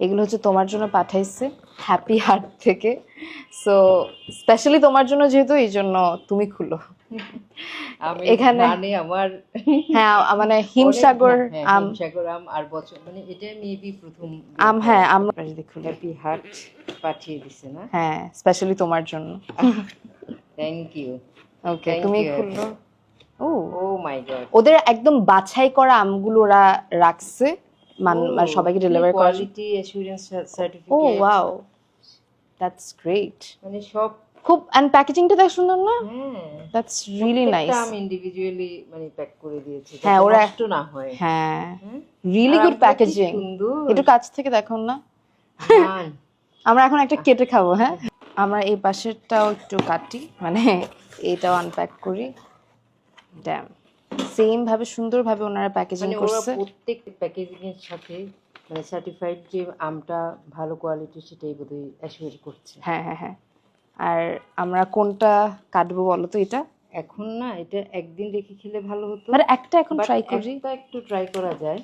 এগুলো হচ্ছে তোমার জন্য পাঠাইছে হ্যাপি হার্ট থেকে। সো স্পেশালি তোমার জন্য যেহেতু এই জন্য তুমি খুলো। এখানে- মানে আমার হ্যাঁ মানে হিমসাগর হ্যাঁ, আম হিমসাগর আম আর বছর মানে এটা মেবি প্রথম আম হ্যাঁ আমরা যদি খুলি হ্যাপি হার্ট পাঠিয়ে দিছে না? হ্যাঁ স্পেশালি তোমার জন্য। থ্যাংক ইউ ওকে তুমি. খুললো ও ও মাই গড ওদের একদম বাছাই করা আমগুলো ওরা রাখছে। মান- মানে সবাইকে ডেলিভার করার কোয়ালিটি অ্যাসুরেন্স ও ওয়াও দ্যাটস গ্রেট মানে সব খুব এন্ড প্যাকেজিংটা দেখ সুন্দর না? হ্যাঁ। That's really nice um individually মানে প্যাক করে দিয়েছে হ্যাঁ, ওরা- নষ্ট না হয়। হ্যাঁ? রিয়েলি গুড প্যাকেজিং একটু কাছ থেকে দেখো না? মান। আমরা এখন একটা কেটে খাব হ্যাঁ? আমরা এই পাশেরটাও একটু কাটি মানে এটাও আনপ্যাক করি। ড্যাম সেম ভাবে সুন্দরভাবে ওনারা প্যাকেজিং মানে করছে। প্রত্যেক প্যাকেজিং এর সাথে মানে সার্টিফাইড যে আমটা ভালো কোয়ালিটি সেটাই বোধহয় অ্যাসিওর করছে। হ্যাঁ হ্যাঁ হ্যাঁ। আর আমরা কোনটা কাটবো বলো তো এটা? এখন না এটা একদিন রেখে খেলে ভালো হতো। মানে একটা এখন ট্রাই করি। একটা একটু ট্রাই করা যায়।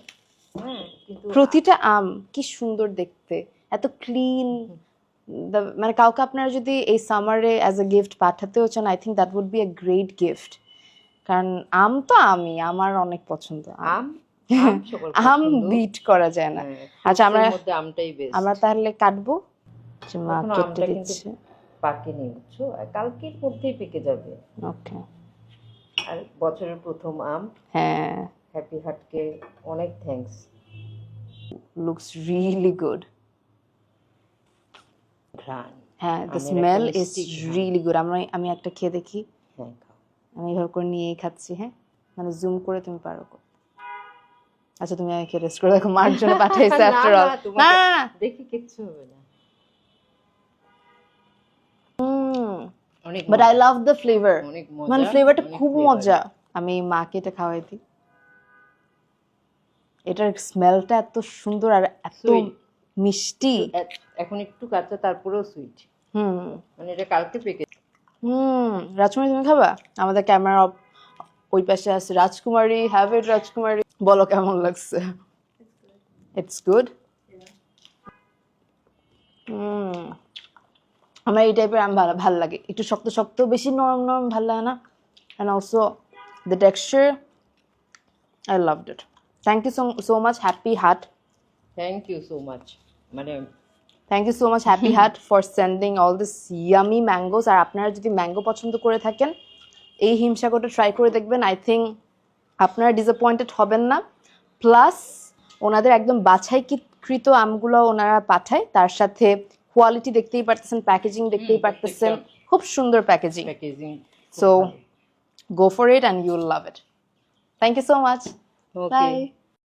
হ্যাঁ কিন্তু প্রতিটা আম কি সুন্দর দেখতে। এত ক্লিন মানে কাউকে আপনারা যদি এই সামারে অ্যাজ এ গিফট পাঠাতেও চান I think that would be a great gift কারণ আম তো আমি আমার অনেক পছন্দ আম। আম। বিট করা যায় না। হ্যাঁ, আচ্ছা, আমরা- আমরা তাহলে কাটবো। যে মা কেটে দিচ্ছে। পাকেনি বুঝছ? কালকের মধ্যেই পেকে যাবে। ওকে। আর বছরের প্রথম আম। হ্যাঁ। হ্যাপি হার্টকে অনেক থ্যাঙ্কস লুকস রিয়েলি গুড হ্যাঁ the smell is. Really good আমরা আমি একটা খেয়ে দেখি। হ্যাঁ আমি এইভাবে করে নিয়েই খাচ্ছি হ্যাঁ? মানে জুম করে তুমি পারো আচ্ছা তুমি আমাকে রেস্ট করে দেখো মার জন্য পাঠাইছে আফটার অল না দেখি কিচ্ছু হবে না। অনেক but I love the flavour মানে ফ্লেভারটা খুব মজা। আমি মাকে এটা খাওয়াই দিই। এটার স্মেলটা এত সুন্দর আর এত মিষ্টি। এখন একটু কাঁচা তারপরেও সুইট হুম। মানে এটা কালকে পেকে হুম, রাজকুমারী তুমি খাবা? আমাদের ক্যামেরা ওই পাশে আছে রাজকুমারী হ্যাভ ইট রাজকুমারী। বলো কেমন লাগছে? ইটস গুড আমার এই টাইপের আম ভালো ভালো লাগে। একটু শক্ত শক্ত, বেশি নরম নরম ভালো লাগে না? And also the texture I love it thank you so so much happy heart thank you so much মানে thank you so much happy heart for sending all this yummy mangoes আর আপনারা যদি ম্যাঙ্গো পছন্দ করে থাকেন এই হিমসাগরটা try করে দেখবেন। I think আপনারা ডিসঅ্যাপয়েন্টেড হবেন না। প্লাস ওনাদের একদম বাছাইকৃত আমগুলো ওনারা পাঠায়। তার সাথে কোয়ালিটি দেখতেই পারতেছেন প্যাকেজিং দেখতেই পারতেছেন। খুব সুন্দর packaging go for it and you'll love it. Thank you so much. Okay Bye.